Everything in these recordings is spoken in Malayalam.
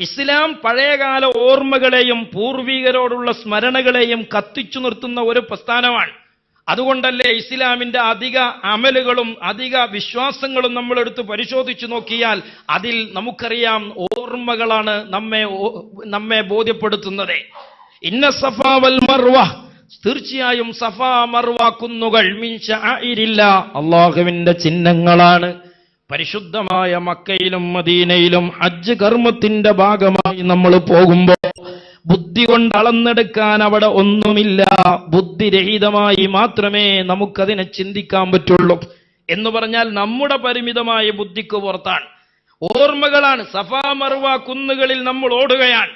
ഇസ്ലാം പഴയകാല ഓർമ്മകളെയും പൂർവികരോടുള്ള സ്മരണകളെയും കത്തിച്ചു നിർത്തുന്ന ഒരു പ്രസ്ഥാനമാണ്. അതുകൊണ്ടല്ലേ ഇസ്ലാമിന്റെ അധിക അമലുകളും അധിക വിശ്വാസങ്ങളും നമ്മൾ എടുത്ത് പരിശോധിച്ചു നോക്കിയാൽ അതിൽ നമുക്കറിയാം ഓർമ്മകളാണ് നമ്മെ നമ്മെ ബോധ്യപ്പെടുത്തുന്നത്. ഇന്ന സഫാ വൽ മർവ തീർച്ചയായും സഫാ മർവ കുന്നുകൾ അള്ളാഹുവിന്റെ ചിഹ്നങ്ങളാണ്. പരിശുദ്ധമായ മക്കയിലും മദീനയിലും ഹജ്ജ് കർമ്മത്തിന്റെ ഭാഗമായി നമ്മൾ പോകുമ്പോൾ ബുദ്ധി കൊണ്ട് അളന്നെടുക്കാൻ അവിടെ ഒന്നുമില്ല. ബുദ്ധിരഹിതമായി മാത്രമേ നമുക്കതിനെ ചിന്തിക്കാൻ പറ്റുള്ളൂ. എന്ന് പറഞ്ഞാൽ നമ്മുടെ പരിമിതമായ ബുദ്ധിക്ക് പുറത്താണ്. ഓർമ്മകളാണ്. സഫാ മറുവ കുന്നുകളിൽ നമ്മൾ ഓടുകയാണ്.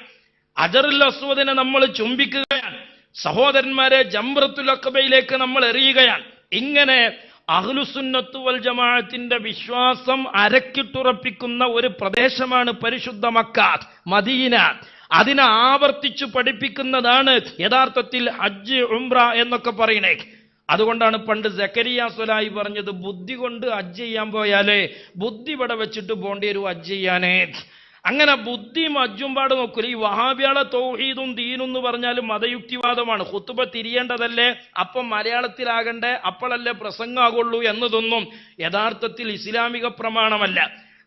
അജറുൽ അസ്വദിനെ നമ്മൾ ചുംബിക്കുകയാണ്. സഹോദരന്മാരെ ജംറത്തുൽ അക്കബയിലേക്ക് നമ്മൾ എറിയുകയാണ്. ഇങ്ങനെ അഹ്ലുസുന്നത്തു വൽ ജമാഅത്തിന്റെ വിശ്വാസം അരക്കിട്ടുറപ്പിക്കുന്ന ഒരു പ്രദേശമാണ് പരിശുദ്ധ മക്ക മദീന. അതിനെ ആവർത്തിച്ചു പഠിപ്പിക്കുന്നതാണ് യഥാർത്ഥത്തിൽ ഹജ്ജ് ഉംറ എന്നൊക്കെ പറയണേ അതുകൊണ്ടാണ് പണ്ട് ജക്കരിയ സുലായി പറഞ്ഞത് ബുദ്ധി കൊണ്ട് ഹജ്ജ് ചെയ്യാൻ പോയാലേ ബുദ്ധി ഇവിടെ വെച്ചിട്ട് പോണ്ടി വരും ഹജ്ജ് ചെയ്യാനേ. അങ്ങനെ ബുദ്ധി മജ്ജും പാട് നോക്കൂല. ഈ വഹാബിയാളെ തൗഹീദും ദീനും എന്ന് പറഞ്ഞാൽ മതയുക്തിവാദമാണ്. ഹുത്തുബ തിരിയേണ്ടതല്ലേ? അപ്പം മലയാളത്തിലാകണ്ടേ? അപ്പോഴല്ലേ പ്രസംഗമാകുള്ളൂ എന്നതൊന്നും യഥാർത്ഥത്തിൽ ഇസ്ലാമിക പ്രമാണമല്ല.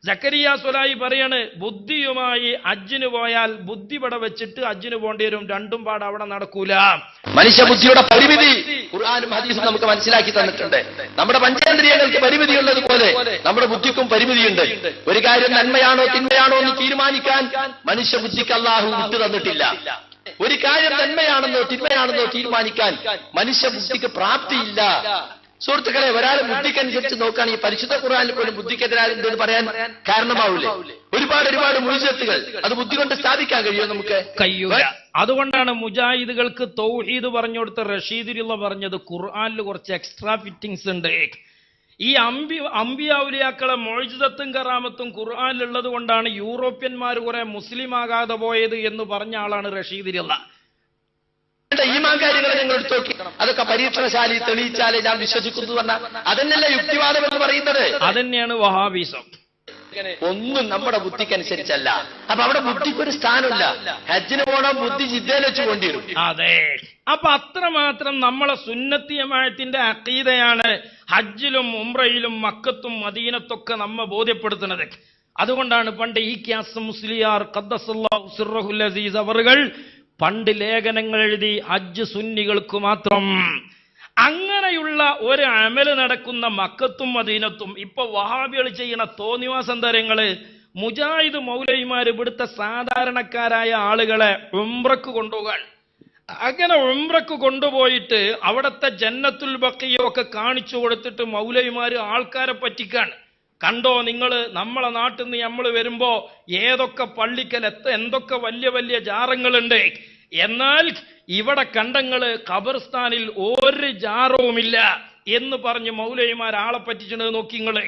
ജക്കരിയ സുലായി പറയാണ് ബുദ്ധിയുമായി അജ്ജിന് പോയാൽ ബുദ്ധി ഇവിടെ വെച്ചിട്ട് അജ്ജിന് പോണ്ടി വരും. രണ്ടും പാട് അവിടെ നടക്കൂല മനുഷ്യബുദ്ധിയുടെ പരിമിതി. ഖുർആാനും ഹദീസും നമുക്ക് മനസ്സിലാക്കി തന്നിട്ടുണ്ട്. നമ്മുടെ പഞ്ചേന്ദ്രിയങ്ങൾക്ക് പരിമിതിയുള്ളത് പോലെ നമ്മുടെ ബുദ്ധിക്കും പരിമിതിയുണ്ട്. ഒരു കാര്യം നന്മയാണോ തിന്മയാണോ എന്ന് തീരുമാനിക്കാൻ മനുഷ്യ ബുദ്ധിക്ക് അള്ളാഹു വിട്ടു തന്നിട്ടില്ല. ഒരു കാര്യം നന്മയാണെന്നോ തിന്മയാണെന്നോ തീരുമാനിക്കാൻ മനുഷ്യ ബുദ്ധിക്ക് പ്രാപ്തിയില്ല. സുഹൃത്തുക്കളെ ഒരാൾ ബുദ്ധിക്കനുസരിച്ച് നോക്കുകയാണ് ഈ പരിശുദ്ധ ഖുർആാനിൽ പോലും ബുദ്ധിക്കെതിരായ എന്തെന്ന് പറയാൻ കാരണമാവില്ലേ ഒരുപാട് ഒരുപാട് മുഴുജത്തുകൾ അത് ബുദ്ധി കൊണ്ട് സ്ഥാപിക്കാൻ കഴിയുമോ നമുക്ക്? കഴിയൂല. അതുകൊണ്ടാണ് മുജാഹിദുകൾക്ക് തൗഹീദ് പറഞ്ഞു കൊടുത്ത റഷീദുല്ല പറഞ്ഞത്. ഖുർആാനിൽ കുറച്ച് എക്സ്ട്രാ ഫിറ്റിംഗ്സ് ഉണ്ട്. ഈ അമ്പി അമ്പിയാവുലിയാക്കളെ മൊഴിജിതത്തും കറാമത്തും ഖുർആാനിലുള്ളത് കൊണ്ടാണ് യൂറോപ്യന്മാർ കുറെ മുസ്ലിം ആകാതെ പോയത് എന്ന് പറഞ്ഞ ആളാണ് റഷീദിലുള്ള ഈമാൻ കാര്യങ്ങളെ നിങ്ങൾ എടുത്തു നോക്കി അതൊക്കെ പരീക്ഷണശാലി തെളിയിച്ചാലേ ഞാൻ വിശ്വസിക്കുന്നു പറഞ്ഞാൽ അതന്നെയല്ലേ യുക്തിവാദം എന്ന് പറയുന്നത്. അതന്നെയാണ് വഹാബീസം. ഒന്നും നമ്മുടെ ബുദ്ധിക്കനുസരിച്ചല്ല. അപ്പൊ അവിടെ ബുദ്ധിക്കൊരു സ്ഥാനമില്ല. ഹജ്ജിന് പോണ ബുദ്ധി ജിദ്ദയിൽ വെച്ച് കൊണ്ടിരും അതെ. അപ്പൊ അത്രമാത്രം നമ്മളെ സുന്നത്തിയമായത്തിന്റെ അക്കീതയാണ് ഹജ്ജിലും ഉംറയിലും മക്കത്തും മദീനത്തൊക്കെ നമ്മെ ബോധ്യപ്പെടുത്തുന്നത്. അതുകൊണ്ടാണ് പണ്ട് ഈ ക്യാസ് മുസ്ലിയാർ ഖദ്ദസല്ലാഹു സിർറഹുൽ അസീസ് അവറുകൾ പണ്ട് ലേഖനങ്ങൾ എഴുതി ഹജ്ജ് സുന്നികൾക്ക് മാത്രം. അങ്ങനെയുള്ള ഒരു അമൽ നടക്കുന്ന മക്കത്തും മദീനത്തും ഇപ്പൊ വഹാബികൾ ചെയ്യുന്ന തോന്നിവാസം തരങ്ങൾ മുജാഹിദ് മൗലൈമാർ ഇവിടുത്തെ സാധാരണക്കാരായ ആളുകളെ ഉംറക്ക് കൊണ്ടുപോകാൻ. അങ്ങനെ ഉംറക്ക് കൊണ്ടുപോയിട്ട് അവിടുത്തെ ജന്നത്തുൽ ബക്കിയോ ഒക്കെ കാണിച്ചു കൊടുത്തിട്ട് മൗലൈമാര് ആൾക്കാരെ പറ്റിക്കാണ്. കണ്ടോ നിങ്ങൾ നമ്മളെ നാട്ടിൽ നിന്ന് നമ്മൾ വരുമ്പോൾ ഏതൊക്കെ പള്ളിക്കൽ എത്ത എന്തൊക്കെ വലിയ വലിയ ജാറങ്ങളുണ്ട്? എന്നാൽ ഇവിടെ കണ്ടങ്ങൾ ഖബർസ്ഥാനിൽ ഒരു ജാറവുമില്ല എന്ന് പറഞ്ഞ് മൗലയിമാർ ആളെ പറ്റിച്ചിട്ട് നോക്കി നിങ്ങൾ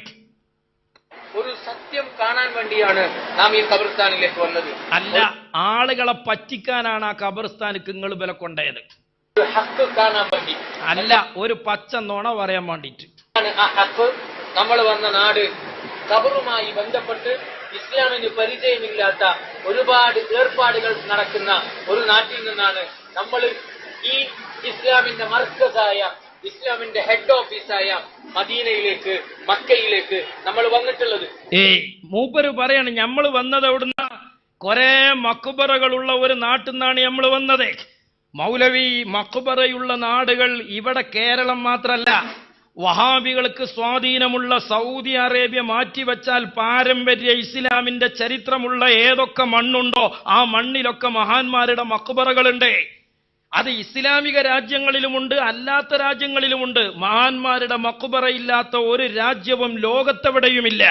ഒരു സത്യം കാണാൻ വേണ്ടിയാണ് നാം ഈ ഖബർസ്ഥാനിലേക്ക് വന്നത്. അല്ല ആളുകളെ പറ്റിക്കാനാണ് ആ ഖബർസ്ഥാനിക്ക് നിങ്ങൾ വില ഹക്ക് കാണാൻ വേണ്ടി. അല്ല ഒരു പച്ച നുണ പറയാൻ വേണ്ടിയിട്ട്. ആ ഹക്ക്. നമ്മൾ വന്ന നാട് കബറുമായി ബന്ധപ്പെട്ട് ഇസ്ലാമിന് പരിചയമില്ലാത്ത ഒരുപാട് ഏർപ്പാടുകൾ നടക്കുന്ന ഒരു നാട്ടിൽ നിന്നാണ് നമ്മൾ ഈ ഇസ്ലാമിന്റെ മർക്കസായ ഇസ്ലാമിന്റെ ഹെഡ് ഓഫീസായ മദീനയിലേക്ക് മക്കയിലേക്ക് നമ്മൾ വന്നിട്ടുള്ളത്. ഏയ് മൂപ്പര് പറയാണ് നമ്മൾ വന്നത് അവിടുന്ന് കുറെ മക്കുബറകളുള്ള ഒരു നാട്ടിൽ നിന്നാണ് നമ്മൾ വന്നത്. മൗലവി മക്കുബറയുള്ള നാടുകൾ ഇവിടെ കേരളം മാത്രല്ല. വഹാബികൾക്ക് സ്വാധീനമുള്ള സൗദി അറേബ്യ മാറ്റിവെച്ചാൽ പാരമ്പര്യ ഇസ്ലാമിന്റെ ചരിത്രമുള്ള ഏതൊക്കെ മണ്ണുണ്ടോ ആ മണ്ണിലൊക്കെ മഹാന്മാരുടെ മക്ബറകളുണ്ട്. അത് ഇസ്ലാമിക രാജ്യങ്ങളിലുമുണ്ട് അല്ലാത്ത രാജ്യങ്ങളിലുമുണ്ട്. മഹാന്മാരുടെ മക്കുബറയില്ലാത്ത ഒരു രാജ്യവും ലോകത്തെവിടെയുമില്ല.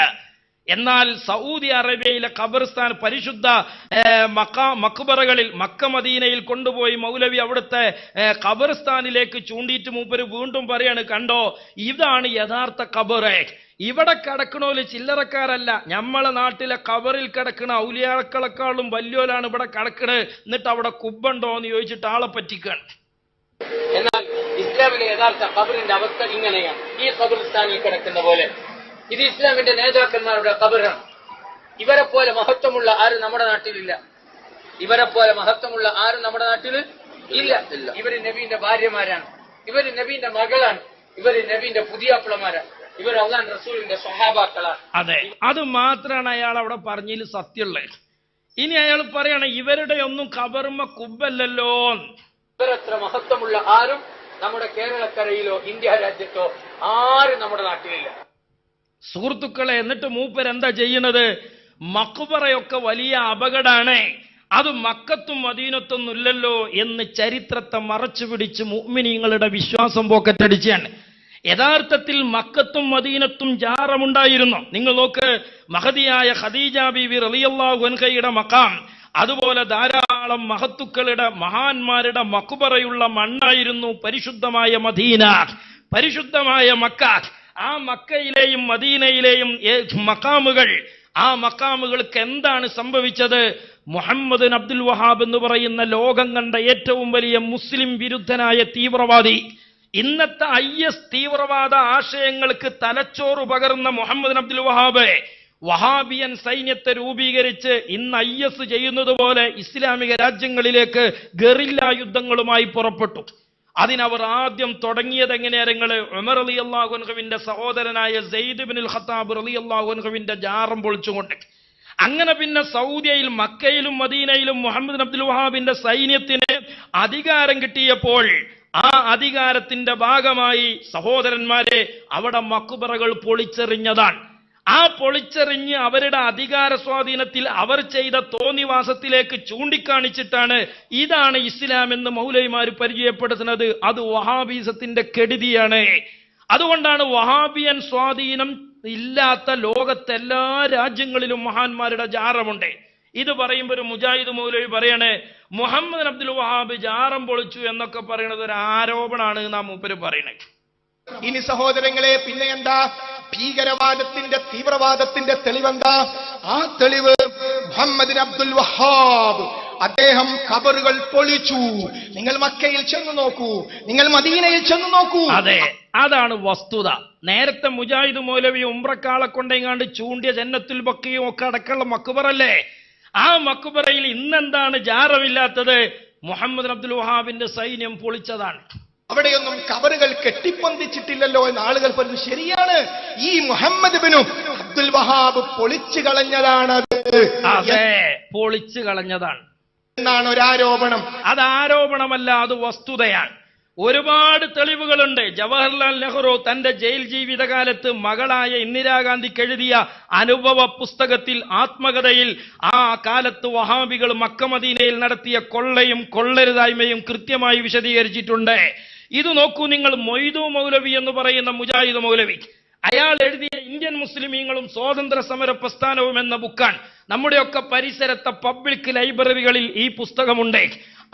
എന്നാൽ സൗദി അറേബ്യയിലെ ഖബർസ്ഥാൻ പരിശുദ്ധ മക്ബറകളിൽ മക്ക മദീനയിൽ കൊണ്ടുപോയി മൗലവി അവിടുത്തെ ഖബർസ്ഥാനിലേക്ക് ചൂണ്ടിയിട്ട് മൂപ്പര് വീണ്ടും പറയാണ് കണ്ടോ ഇതാണ് യഥാർത്ഥ ഖബറ്. ഇവിടെ കിടക്കണോൽ ചില്ലറക്കാരല്ല. ഞമ്മളെ നാട്ടിലെ കവറിൽ കിടക്കണ ഔലിയാക്കളെക്കാളും വലിയോലാണ് ഇവിടെ കിടക്കണത് എന്നിട്ട് അവിടെ കുബ്ബുണ്ടോ എന്ന് ചോദിച്ചിട്ട് ആളെ പറ്റിക്കാണ്. എന്നാൽ ഇസ്ലാമിലെ യഥാർത്ഥ കബറിന്റെ അവസ്ഥ ഇങ്ങനെയാണ്. ഈ കബറിസ്ഥാനിൽ കിടക്കുന്ന പോലെ ഇത് ഇസ്ലാമിന്റെ നേതാക്കന്മാരുടെ കബറാണ് ഇവരെ പോലെ മഹത്വമുള്ള ആരും നമ്മുടെ നാട്ടിലില്ല. ഇവരെ പോലെ മഹത്വമുള്ള ആരും നമ്മുടെ നാട്ടിൽ ഇല്ല. ഇവർ നബീന്റെ ഭാര്യമാരാണ്. ഇവർ നബീന്റെ മകളാണ്. ഇവർ നബീന്റെ പുതിയാപ്പിളമാരാണ്. ഇവർ അള്ളാൻ റസൂലിന്റെ സ്വഹാബാക്കളാണ്. അതെ. അത് മാത്രമാണ് അയാൾ അവിടെ പറഞ്ഞതിൽ സത്യമുള്ളത്. ഇനി അയാൾ പറയാണ് ഇവരുടെ ഒന്നും കബർമ കുബല്ലല്ലോ ഇവരത്ര മഹത്വമുള്ള ആരും നമ്മുടെ കേരളക്കരയിലോ ഇന്ത്യ രാജ്യത്തോ ആരും നമ്മുടെ നാട്ടിലില്ല. സുഹൃത്തുക്കളെ എന്നിട്ട് മൂപ്പർ എന്താ ചെയ്യുന്നത്? മക്കുബറയൊക്കെ വലിയ അപകടമാണ് അത് മക്കത്തും മദീനത്തൊന്നുമില്ലല്ലോ എന്ന് ചരിത്രത്തെ മറച്ചു പിടിച്ച് മുഅ്മിനീങ്ങളുടെ വിശ്വാസം പോക്കറ്റടിച്ചാണ്. യഥാർത്ഥത്തിൽ മക്കത്തും മദീനത്തും ജാറമുണ്ടായിരുന്നു. നിങ്ങൾ നോക്ക് മഹതിയായ ഖദീജ ബിബി റളിയല്ലാഹു അൻഹയുടെ മക്കാം അതുപോലെ ധാരാളം മഹത്തുക്കളുടെ മഹാന്മാരുടെ മക്കുബറയുള്ള മണ്ണായിരുന്നു പരിശുദ്ധമായ മദീന പരിശുദ്ധമായ മക്ക. ആ മക്കയിലെയും മദീനയിലെയും മക്കാമുകൾ ആ മക്കാമുകൾക്ക് എന്താണ് സംഭവിച്ചത്? മുഹമ്മദ് അബ്ദുൽ വഹാബ് എന്ന് പറയുന്ന ലോകം കണ്ട ഏറ്റവും വലിയ മുസ്ലിം വിരുദ്ധനായ തീവ്രവാദി. ഇന്നത്തെ ഐ എസ് തീവ്രവാദ ആശയങ്ങൾക്ക് തലച്ചോറ് പകർന്ന മുഹമ്മദ് അബ്ദുൽ വഹാബ് വഹാബിയൻ സൈന്യത്തെ രൂപീകരിച്ച് ഇന്ന് ഐ എസ് ചെയ്യുന്നത് പോലെ ഇസ്ലാമിക രാജ്യങ്ങളിലേക്ക് ഗറില്ല യുദ്ധങ്ങളുമായി പുറപ്പെട്ടു. അതിനവർ ആദ്യം തുടങ്ങിയത് എങ്ങനെയാ ഉമർ അലി അള്ളാഹുൻഹുവിന്റെ സഹോദരനായ സെയ്ദ് ബിൻ ഖത്താബ് അലി അള്ളാഹുൻഹുവിന്റെ ജാറം പൊളിച്ചുകൊണ്ട്. അങ്ങനെ പിന്നെ സൗദിയയിൽ മക്കയിലും മദീനയിലും മുഹമ്മദ് അബ്ദുൽ വഹാബിന്റെ സൈന്യത്തിന് അധികാരം കിട്ടിയപ്പോൾ ആ അധികാരത്തിന്റെ ഭാഗമായി സഹോദരന്മാരെ അവിടെ മക്കുബറകൾ പൊളിച്ചെറിഞ്ഞതാണ്. ആ പൊളിച്ചെറിഞ്ഞ് അവരുടെ അധികാര സ്വാധീനത്തിൽ അവർ ചെയ്ത തോന്നിവാസത്തിലേക്ക് ചൂണ്ടിക്കാണിച്ചിട്ടാണ് ഇതാണ് ഇസ്ലാം എന്ന് മൗലൈമാർ പരിചയപ്പെടുത്തുന്നത്. അത് വഹാബീസത്തിന്റെ കെടുതിയാണ്. അതുകൊണ്ടാണ് വഹാബിയൻ സ്വാധീനം ഇല്ലാത്ത ലോകത്തെ എല്ലാ രാജ്യങ്ങളിലും മഹാന്മാരുടെ ജാറമുണ്ട്. ഇത് പറയുമ്പോൾ ഒരു മുജാഹിദ് മൗലവി പറയണേ മുഹമ്മദ് അബ്ദുൽ വഹാബ് ജാറം പൊളിച്ചു എന്നൊക്കെ പറയുന്നത് ഒരു ആരോപണമാണ് നാം മൂപ്പര് പറയണേ. ഇനി സഹോദരങ്ങളെ പിന്നെ എന്താ? ഭീകരവാദത്തിന്റെ തീവ്രവാദത്തിന്റെ തെളിവെന്താ? ആ തെളിവ് മുഹമ്മദ് അബ്ദുൽ വഹാബ് അദ്ദേഹം കബറുകൾ പൊളിച്ചു. നിങ്ങൾ മക്കയിൽ ചെന്ന് നോക്കൂ. നിങ്ങൾ മദീനയിൽ ചെന്ന് നോക്കൂ. അതെ അതാണ് വസ്തുത. നേരത്തെ മുജാഹിദ് മൗലവി ഉംറക്കാളെ കൊണ്ടെങ്ങാണ്ട് ചൂണ്ടിയ ജന്നത്തുൽ ബക്കിയും ഒക്കെ അടക്കമുള്ള മക്കുബറല്ലേ ആ മക്കുബറയിൽ ഇന്നെന്താണ് ജാറമില്ലാത്തത് മുഹമ്മദ് അബ്ദുൽ വഹാബിന്റെ സൈന്യം പൊളിച്ചതാണ്. അവിടെയൊന്നും കബറുകൾ കെട്ടിപ്പൊന്തിച്ചിട്ടില്ലല്ലോ എന്ന് ആളുകൾ പറഞ്ഞു ശരിയാണ്. ഈ മുഹമ്മദ് ബിനു അബ്ദുൽ വഹാബ് പൊളിച്ചു കളഞ്ഞതാണ് അതെ. പൊളിച്ചു കളഞ്ഞതാണ്. എന്നാണ് ഒരു ആരോപണം. അത് ആരോപണമല്ല അത് വസ്തുതയാണ്. ഒരുപാട് തെളിവുകളുണ്ട്. ജവഹർലാൽ നെഹ്റു തന്റെ ജയിൽ ജീവിതകാലത്ത് മകളായ ഇന്ദിരാഗാന്ധിക്ക് എഴുതിയ അനുഭവ പുസ്തകത്തിൽ ആത്മകഥയിൽ ആ കാലത്ത് വഹാബികൾ മക്കമദീനയിൽ നടത്തിയ കൊള്ളയും കൊള്ളരുതായ്മയും കൃത്യമായി വിശദീകരിച്ചിട്ടുണ്ട്. ഇത് നോക്കൂ നിങ്ങൾ മൊയ്തു മൗലവി എന്ന് പറയുന്ന മുജാഹിദ് മൗലവി. അയാൾ എഴുതിയ ഇന്ത്യൻ മുസ്ലിമീങ്ങളും സ്വാതന്ത്ര്യ സമര പ്രസ്ഥാനവും എന്ന ബുക്കാൻ നമ്മുടെയൊക്കെ പരിസരത്തെ പബ്ലിക് ലൈബ്രറികളിൽ ഈ പുസ്തകമുണ്ട്.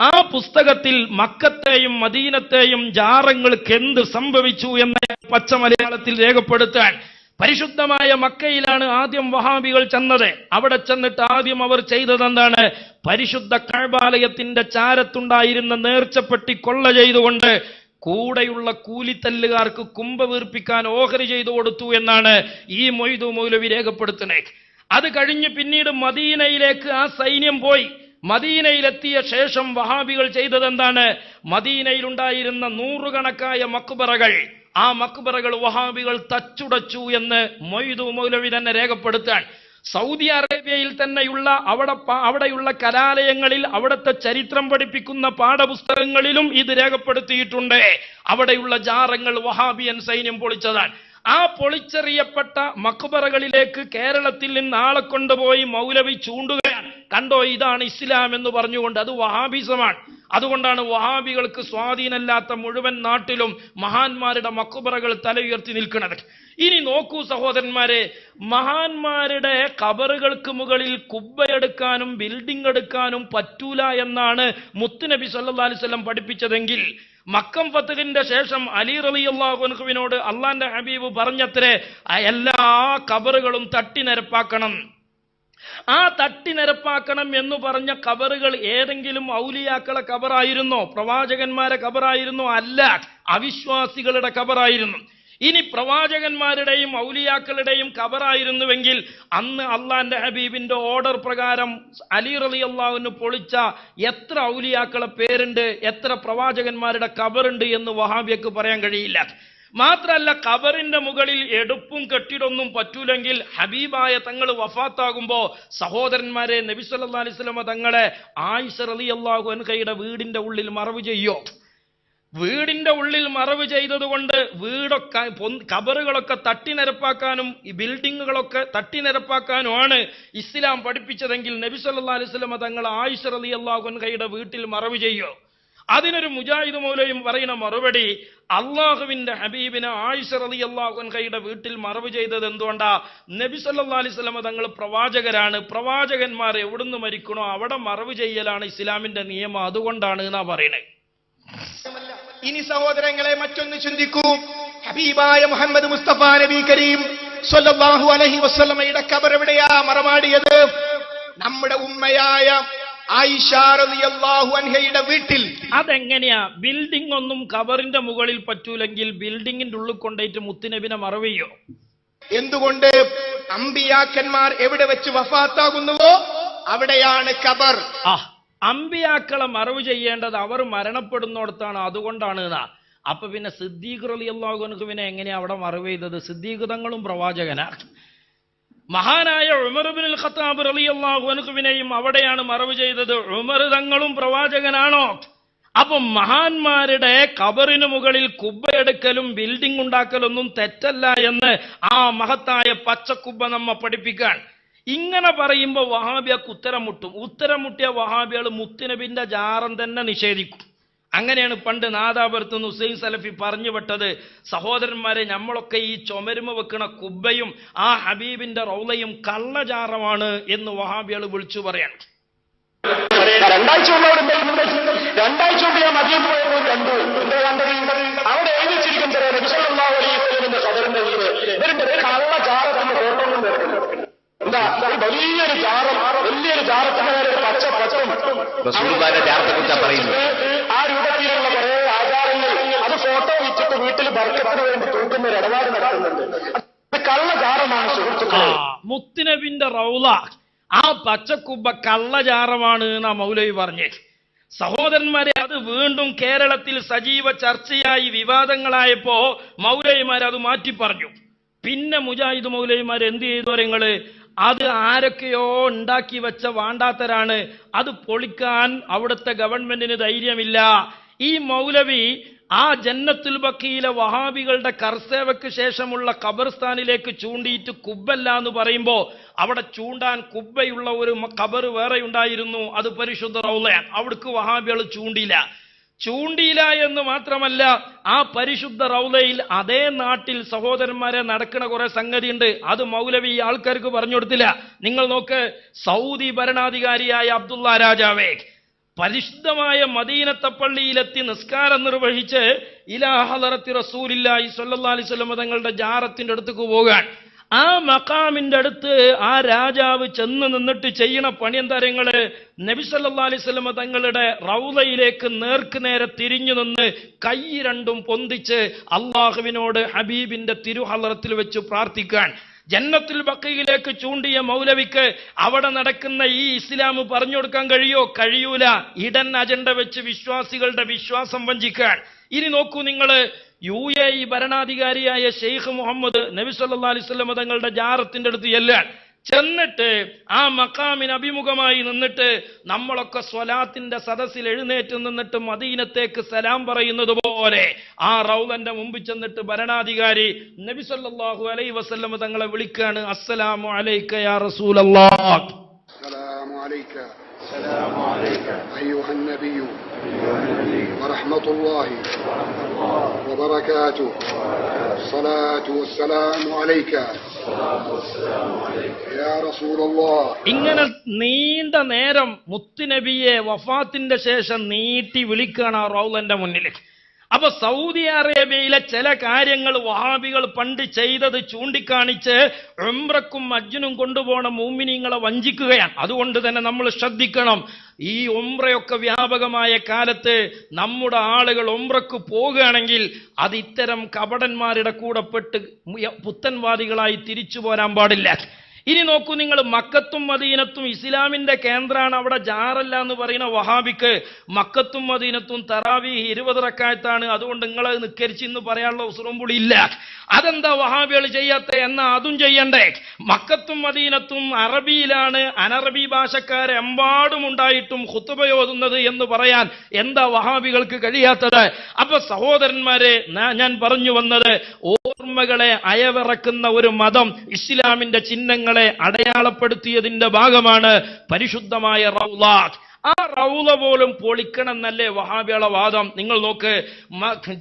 ആ പുസ്തകത്തിൽ മക്കത്തെയും മദീനത്തെയും ജാറങ്ങൾക്ക് എന്ത് സംഭവിച്ചു എന്ന പച്ച മലയാളത്തിൽ രേഖപ്പെടുത്താൻ പരിശുദ്ധമായ മക്കയിലാണ് ആദ്യം വഹാബികൾ ചെന്നത്. അവിടെ ചെന്നിട്ട് ആദ്യം അവർ ചെയ്തത് എന്താണ്? പരിശുദ്ധ കഴബാലയത്തിന്റെ ചാരത്തുണ്ടായിരുന്ന നേർച്ചപ്പെട്ടി കൊള്ള ചെയ്തുകൊണ്ട് കൂടെയുള്ള കൂലിത്തല്ലുകാർക്ക് കുമ്പ വീർപ്പിക്കാൻ ഓഹരി ചെയ്തു കൊടുത്തു എന്നാണ് ഈ മൊയ്തു മൗലവി രേഖപ്പെടുത്തുന്നത്. അത് കഴിഞ്ഞ് പിന്നീട് മദീനയിലേക്ക് ആ സൈന്യം പോയി. മദീനയിലെത്തിയ ശേഷം വഹാബികൾ ചെയ്തതെന്താണ്? മദീനയിലുണ്ടായിരുന്ന നൂറുകണക്കായ മക്ബറകൾ. ആ മക്ബറകൾ വഹാബികൾ തച്ചുടച്ചു എന്ന് മൊയ്തു മൗലവി തന്നെ രേഖപ്പെടുത്താൻ സൗദി അറേബ്യയിൽ തന്നെയുള്ള അവിടെ അവിടെയുള്ള കലാലയങ്ങളിൽ അവിടുത്തെ ചരിത്രം പഠിപ്പിക്കുന്ന പാഠപുസ്തകങ്ങളിലും ഇത് രേഖപ്പെടുത്തിയിട്ടുണ്ട്. അവിടെയുള്ള ജാറങ്ങൾ വഹാബിയൻ സൈന്യം പൊളിച്ചതാണ്. ആ പൊളിച്ചെറിയപ്പെട്ട മക്ബറകളിലേക്ക് കേരളത്തിൽ നിന്ന് ആളെ കൊണ്ടുപോയി മൗലവി ചൂണ്ടുകയാണ്. കണ്ടോ ഇതാണ് ഇസ്ലാം എന്ന് പറഞ്ഞുകൊണ്ട് അത് വഹാബിസമാണ്. അതുകൊണ്ടാണ് വഹാബികൾക്ക് സ്വാധീനമല്ലാത്ത മുഴുവൻ നാട്ടിലും മഹാന്മാരുടെ മക്കുബറകൾ തല ഉയർത്തി നിൽക്കുന്നത്. ഇനി നോക്കൂ സഹോദരന്മാരെ മഹാന്മാരുടെ കബറുകൾക്ക് മുകളിൽ കുബ്ബയെടുക്കാനും ബിൽഡിംഗ് എടുക്കാനും പറ്റൂല എന്നാണ് മുത്തുനബി അലൈഹി വസല്ലം പഠിപ്പിച്ചതെങ്കിൽ മക്കം ഫത്തഹിന്റെ ശേഷം അലി റളിയല്ലാഹുവിനോട് അള്ളാന്റെ ഹബീബ് പറഞ്ഞത്രേ "ആ എല്ലാ കബറുകളും തട്ടി നിരപ്പാക്കണം ആ തട്ടി നിരപ്പാക്കണം എന്ന് പറഞ്ഞ കബറുകൾ ഏതെങ്കിലും ഔലിയാക്കളെ കബറായിരുന്നോ? പ്രവാചകന്മാരെ കബറായിരുന്നോ? അല്ല. അവിശ്വാസികളുടെ കബറായിരുന്നു. ഇനി പ്രവാചകന്മാരുടെയും ഔലിയാക്കളുടെയും കബറായിരുന്നുവെങ്കിൽ അന്ന് അള്ളാന്റെ ഹബീബിന്റെ ഓർഡർ പ്രകാരം അലി റലി അള്ളാഹുവിന് പൊളിച്ച എത്ര ഔലിയാക്കളെ പേരുണ്ട് എത്ര പ്രവാചകന്മാരുടെ കബറുണ്ട് എന്ന് വഹാബിയക്ക് പറയാൻ കഴിയില്ല. മാത്രല്ല കബറിന്റെ മുകളിൽ എടുപ്പും കെട്ടിടൊന്നും പറ്റൂലെങ്കിൽ ഹബീബായ തങ്ങൾ വഫാത്താകുമ്പോ സഹോദരന്മാരെ നബി അലിസ്ലമ തങ്ങളെ ആയിഷ റളിയല്ലാഹു അൻഹയുടെ വീടിന്റെ ഉള്ളിൽ മറവ് ചെയ്യോ? വീടിന്റെ ഉള്ളിൽ മറവ് ചെയ്തതുകൊണ്ട് വീടൊക്കെ കബറുകളൊക്കെ തട്ടി നിരപ്പാക്കാനും ഈ ബിൽഡിങ്ങുകളൊക്കെ തട്ടി നിരപ്പാക്കാനുമാണ് ഇസ്ലാം പഠിപ്പിച്ചതെങ്കിൽ നബി അലിസ്ലമ തങ്ങൾ ആയിഷ റളിയല്ലാഹു അൻഹയുടെ വീട്ടിൽ മറവ് ചെയ്യോ? അതിനൊരു മുജാഹിദ് മൂലയും പറയുന്ന മറുപടി അള്ളാഹുവിന്റെ ഹബീബിനെ ആയിഷ റലി അള്ളാഹുൻഹയുടെ വീട്ടിൽ മറവ് ചെയ്തത് എന്തുകൊണ്ടാ? നബി സല്ലാ അലൈഹി വസല്ലമ തങ്ങൾ പ്രവാചകരാണ്. പ്രവാചകന്മാർ എവിടുന്ന് മരിക്കണോ അവിടെ മറവ് ചെയ്യലാണ് ഇസ്ലാമിന്റെ നിയമം. അതുകൊണ്ടാണ് എന്നാ പറയണേ. ഇനി സഹോദരങ്ങളെ മറ്റൊന്ന് ചിന്തിക്കൂ. ഹബീബായ മുഹമ്മദ് മുസ്തഫ നബി കരീം സ്വല്ലല്ലാഹു അലൈഹി വസല്ലമയുടെ കബർ എവിടെയാ നമ്മുടെ ഉമ്മയായ അൻഹയുടെ വീട്ടിൽ അതെങ്ങനെയാ? ബിൽഡിംഗ് ഒന്നും കവറിന്റെ മുകളിൽ പറ്റൂലെങ്കിൽ ബിൽഡിംഗിന്റെ ഉള്ളിൽ കൊണ്ടേറ്റ് മുത്തുനബിനെ മറവെയ്യോ എന്തുകൊണ്ട് അമ്പിയാക്കന്മാർ എവിടെ വെച്ച് വഫാത്താകുന്നുവോ? അവിടെയാണ് കബർ ആ അമ്പിയാക്കളെ മറവ് ചെയ്യേണ്ടത് അവർ മരണപ്പെടുന്നിടത്താണ്. അതുകൊണ്ടാണ് എന്നാ അപ്പൊ പിന്നെ സിദ്ദീഖ് പിന്നെ എങ്ങനെയാ അവിടെ മറവ് ചെയ്തത്? സിദ്ദീഖിതങ്ങളും പ്രവാചകനാ. മഹാനായ ഉമർ ബിൻ ഖത്താബ് റളിയല്ലാഹു അള്ളാഹുനുഖുവിനെയും അവിടെയാണ് മറവ് ചെയ്തത്. ഉമർ തങ്ങളും പ്രവാചകനാണോ? അപ്പൊ മഹാന്മാരുടെ കബറിന് മുകളിൽ കുബ്ബയെടുക്കലും ബിൽഡിംഗ് ഉണ്ടാക്കലൊന്നും തെറ്റല്ല എന്ന് ആ മഹത്തായ പച്ചക്കുബ്ബ നമ്മ പഠിപ്പിക്കാൻ. ഇങ്ങനെ പറയുമ്പോൾ വഹാബിയക്ക് ഉത്തരം മുട്ടും ഉത്തരം മുട്ടിയ വഹാബികൾ മുത്തുനബിന്റെ ജാറം തന്നെ നിഷേധിക്കും. അങ്ങനെയാണ് പണ്ട് നാദാപുരത്തുനിന്ന് ഹുസൈൻ സലഫി പറഞ്ഞു വിട്ടത്. സഹോദരന്മാരെ നമ്മളൊക്കെ ഈ ചുമരുമ വെക്കണ കുബ്ബയും ആ ഹബീബിന്റെ റൗലയും കള്ളജാറമാണ് എന്ന് വഹാബികൾ വിളിച്ചു പറയാൻ രണ്ടാഴ്ച രണ്ടാഴ്ച വലിയൊരു വലിയൊരു പച്ചം റസൂലുള്ളാഹിന്റെ ചാറത്തെ കുറിച്ചാ പറയുന്നത്. ആ രൂപത്തിലുള്ള കുറെ ആചാരങ്ങൾ അത് ഫോട്ടോ വെച്ചിട്ട് വീട്ടിൽ ബർക്കത്തിന് വേണ്ടി തൂക്കുന്ന ഒരു ഇടപാട് നടത്തുന്നുണ്ട് അത് കള്ള ചാറമാണ് ആ സുഹൃത്തുക്കളെ മുത്തുനബിന്റെ റൗല ആ പച്ചക്കുബ്ബ കള്ളജാറമാണ് എന്നാ മൗലവി പറഞ്ഞേ. സഹോദരന്മാരെ അത് വീണ്ടും കേരളത്തിൽ സജീവ ചർച്ചയായി വിവാദങ്ങളായപ്പോ മൗലവിമാർ അത് മാറ്റി പറഞ്ഞു. പിന്നെ മുജാഹിദ് മൗലവിമാർ എന്ത് ചെയ്തു നിങ്ങൾ? അത് ആരൊക്കെയോ ഉണ്ടാക്കി വെച്ച വാണ്ടാത്തരാണ്. അത് പൊളിക്കാൻ അവിടുത്തെ ഗവൺമെന്റിന് ധൈര്യമില്ല. ഈ മൗലവി ആ ജന്നത്തുൽ ബക്കിയിലെ വഹാബികളുടെ കർസേവയ്ക്ക് ശേഷമുള്ള ഖബർസ്ഥാനിലേക്ക് ചൂണ്ടിയിട്ട് കുബ്ബല്ല എന്ന് പറയുമ്പോൾ അവിടെ ചൂണ്ടാൻ കുബ്ബയുള്ള ഒരു ഖബർ വേറെ ഉണ്ടായിരുന്നു. അത് പരിശുദ്ധ റൗലയാണ് അവിടേക്ക് വഹാബികൾ ചൂണ്ടിയില്ല. ചൂണ്ടിയില്ല എന്ന് മാത്രമല്ല ആ പരിശുദ്ധ റൗലയിൽ അതേ നാട്ടിൽ സഹോദരന്മാരെ നടക്കുന്ന കുറെ സംഗതിയുണ്ട്. അത് മൗലവി ആൾക്കാർക്ക് പറഞ്ഞു കൊടുത്തില്ല. നിങ്ങൾ നോക്ക് സൗദി ഭരണാധികാരിയായ അബ്ദുള്ള രാജാവേ പരിശുദ്ധമായ മദീനത്തപ്പള്ളിയിലെത്തി നിസ്കാരം നിർവഹിച്ച് ഇലാഹലറത്തി റസൂലില്ലായി സല്ലാ അലൈഹി വസല്ലം തങ്ങളുടെ ജാറത്തിന്റെ അടുത്തേക്ക് പോകാൻ. ആ മക്കാമിന്റെ അടുത്ത് ആ രാജാവ് ചെന്ന് നിന്നിട്ട് ചെയ്യണ പണി എന്താ നിങ്ങൾ? നബി സല്ലല്ലാഹു അലൈഹി വസല്ലം തങ്ങളുടെ റൗലയിലേക്ക് നേർക്ക് നേരെ തിരിഞ്ഞു നിന്ന് കൈ രണ്ടും പൊന്തിച്ച് അള്ളാഹുവിനോട് ഹബീബിന്റെ തിരുഹലറത്തിൽ വെച്ച് പ്രാർത്ഥിക്കാൻ. ജന്നത്തുൽ ബക്കയിലേക്ക് ചൂണ്ടിയ മൗലവിക്ക് അവിടെ നടക്കുന്ന ഈ ഇസ്ലാം പറഞ്ഞു കൊടുക്കാൻ കഴിയോ? കഴിയൂല. ഇടൻ അജണ്ട വെച്ച് വിശ്വാസികളുടെ വിശ്വാസം വഞ്ചിക്കാൻ. ഇനി നോക്കൂ നിങ്ങൾ യു എ ഇ ഭരണാധികാരിയായ ഷെയ്ഖ് മുഹമ്മദ് നബി സല്ലാ അലൈഹി വസല്ലം തങ്ങളുടെ ജാറത്തിന്റെ അടുത്ത് ചെല്ലാൻ. ചെന്നിട്ട് ആ മക്കാമിന് അഭിമുഖമായി നിന്നിട്ട് നമ്മളൊക്കെ സ്വലാത്തിന്റെ സദസ്സിൽ എഴുന്നേറ്റ് നിന്നിട്ട് മദീനത്തേക്ക് സലാം പറയുന്നത് പോലെ ആ റൗലന്റെ മുമ്പിൽ ചെന്നിട്ട് ഭരണാധികാരി നബി സല്ലല്ലാഹു അലൈഹി വസല്ലം തങ്ങളെ വിളിക്കാണ് അസ്സലാമു അലൈക യാ റസൂലല്ലാഹ്. السلام عليك السلام عليك أيها النبي ورحمة الله وبركاته الصلاة والسلام عليك يا رسول الله ഇങ്ങനെ നീണ്ട നേരം മുത്തുനബിയെ വഫാത്തിന്റെ ശേഷം നീട്ടി വിളിക്കുകയാണ് ആ റൗലന്റെ മുന്നിൽ അപ്പൊ സൗദി അറേബ്യയിലെ ചില കാര്യങ്ങൾ വഹാബികൾ പണ്ട് ചെയ്തത് ചൂണ്ടിക്കാണിച്ച് ഉംറക്കും അജ്ജനും കൊണ്ടുപോണ മൂമിനിങ്ങളെ വഞ്ചിക്കുകയാണ്. അതുകൊണ്ട് തന്നെ നമ്മൾ ശ്രദ്ധിക്കണം. ഈ ഉംറയൊക്കെ വ്യാപകമായ കാലത്ത് നമ്മുടെ ആളുകൾ ഉംറക്ക് പോകുകയാണെങ്കിൽ അത് ഇത്തരം കപടന്മാരുടെ കൂടെ പെട്ട് പുത്തൻവാദികളായി തിരിച്ചു പോരാൻ പാടില്ല. ഇനി നോക്കൂ നിങ്ങൾ മക്കത്തും മദീനത്തും ഇസ്ലാമിന്റെ കേന്ദ്രമാണ് അവിടെ ജാറല്ല എന്ന് പറയുന്ന വഹാബിക്ക് മക്കത്തും മദീനത്തും തറാവി ഇരുപത് റക്കായത്താണ്. അതുകൊണ്ട് നിങ്ങൾ നിക്കരിച്ച് ഇന്ന് പറയാനുള്ള ഉസുറുമ്പുളി ഇല്ല. അതെന്താ വഹാബികൾ ചെയ്യാത്ത? എന്നാ അതും ചെയ്യണ്ടേ. മക്കത്തും മദീനത്തും അറബിയിലാണ്. അനറബി ഭാഷക്കാരെ എമ്പാടും ഉണ്ടായിട്ടും ഹുത്തുപയോതുന്നത് എന്ന് പറയാൻ എന്താ വഹാബികൾക്ക് കഴിയാത്തത്? അപ്പൊ സഹോദരന്മാരെ ഞാൻ പറഞ്ഞു വന്നത് ഓർമ്മകളെ അയവിറക്കുന്ന ഒരു മതം ഇസ്ലാമിന്റെ ചിഹ്നങ്ങളെ അടയാളപ്പെടുത്തിയതിന്റെ ഭാഗമാണ് പരിശുദ്ധമായ റൗല ആ റൗല പോലും പൊളിക്കണം എന്നല്ലേ വഹാബികളെ വാദം? നിങ്ങൾ നോക്ക്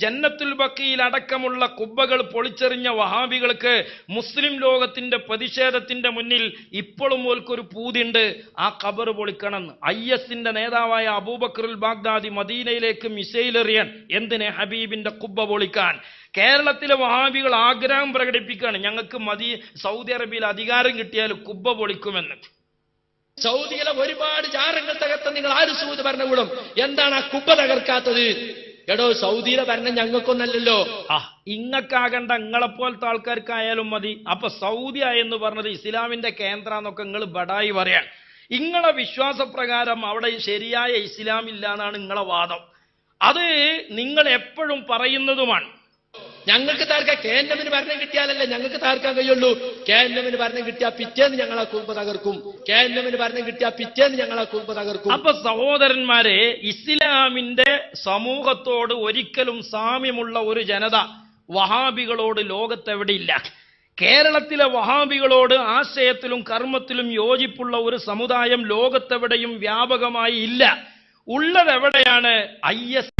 ജന്നത്തുൽ ബക്കിയിൽ അടക്കമുള്ള കുബ്ബകൾ പൊളിച്ചെറിഞ്ഞ വഹാബികൾക്ക് മുസ്ലിം ലോകത്തിന്റെ പ്രതിഷേധത്തിന്റെ മുന്നിൽ ഇപ്പോഴും ഓൽക്കൊരു പൂതിണ്ട് ആ കബർ പൊളിക്കണം. ഐ എസിന്റെ നേതാവായ അബൂബക്കറുൽ ബാഗ്ദാദി മദീനയിലേക്ക് മിസൈൽ എറിയാൻ എന്തിനെ ഹബീബിന്റെ കുബ്ബ പൊളിക്കാൻ? കേരളത്തിലെ വഹാബികൾ ആഗ്രഹം പ്രകടിപ്പിക്കുകയാണ്. ഞങ്ങൾക്ക് മതി സൗദി അറേബ്യയിൽ അധികാരം കിട്ടിയാൽ കുബ്ബ പൊളിക്കുമെന്ന്. സൗദിയിലെ ഒരുപാട് ചാരങ്ങൾ തകർത്ത നിങ്ങൾ ആര് സൂത് ഭരണകൂടം? എന്താണ് ആ കുബ്ബ തകർക്കാത്തത്? എടോ സൗദിയിലെ ഭരണം ഞങ്ങൾക്കൊന്നല്ലല്ലോ. ആ. ഇങ്ങക്കാകണ്ട ഇങ്ങളെപ്പോലത്തെ ആൾക്കാർക്കായാലും മതി. അപ്പൊ സൗദി എന്ന് പറഞ്ഞത് ഇസ്ലാമിന്റെ കേന്ദ്ര എന്നൊക്കെ നിങ്ങൾ ബടായി പറയാൻ ഇങ്ങളെ വിശ്വാസപ്രകാരം അവിടെ ശരിയായ ഇസ്ലാമില്ല എന്നാണ് നിങ്ങളെ വാദം. അത് നിങ്ങൾ എപ്പോഴും പറയുന്നതുമാണ്. ഞങ്ങൾക്ക് താർക്കാൻ കെ എൻ എമ്മിന് ഭരണം കിട്ടിയാലല്ലേ ഞങ്ങൾക്ക് താർക്കാൻ കഴിയുള്ളൂ? കെ എൻ എമ്മിന് ഭരണം കിട്ടിയാൽ പിറ്റേന്ന് ഞങ്ങൾ ആ കുടുംബ തകർക്കും. കെ എൻ എമ്മിന് ഭരണം കിട്ടിയാൽ പിറ്റേന്ന് ഞങ്ങൾ ആ കുടുംബ തകർക്കും. അപ്പൊ സഹോദരന്മാരെ ഇസ്ലാമിന്റെ സമൂഹത്തോട് ഒരിക്കലും സാമ്യമുള്ള ഒരു ജനത വഹാബികളോട് ലോകത്തെവിടെയില്ല കേരളത്തിലെ വഹാബികളോട് ആശയത്തിലും കർമ്മത്തിലും യോജിപ്പുള്ള ഒരു സമുദായം ലോകത്തെവിടെയും വ്യാപകമായി ഇല്ല. ഉള്ളതെവിടെയാണ്? I S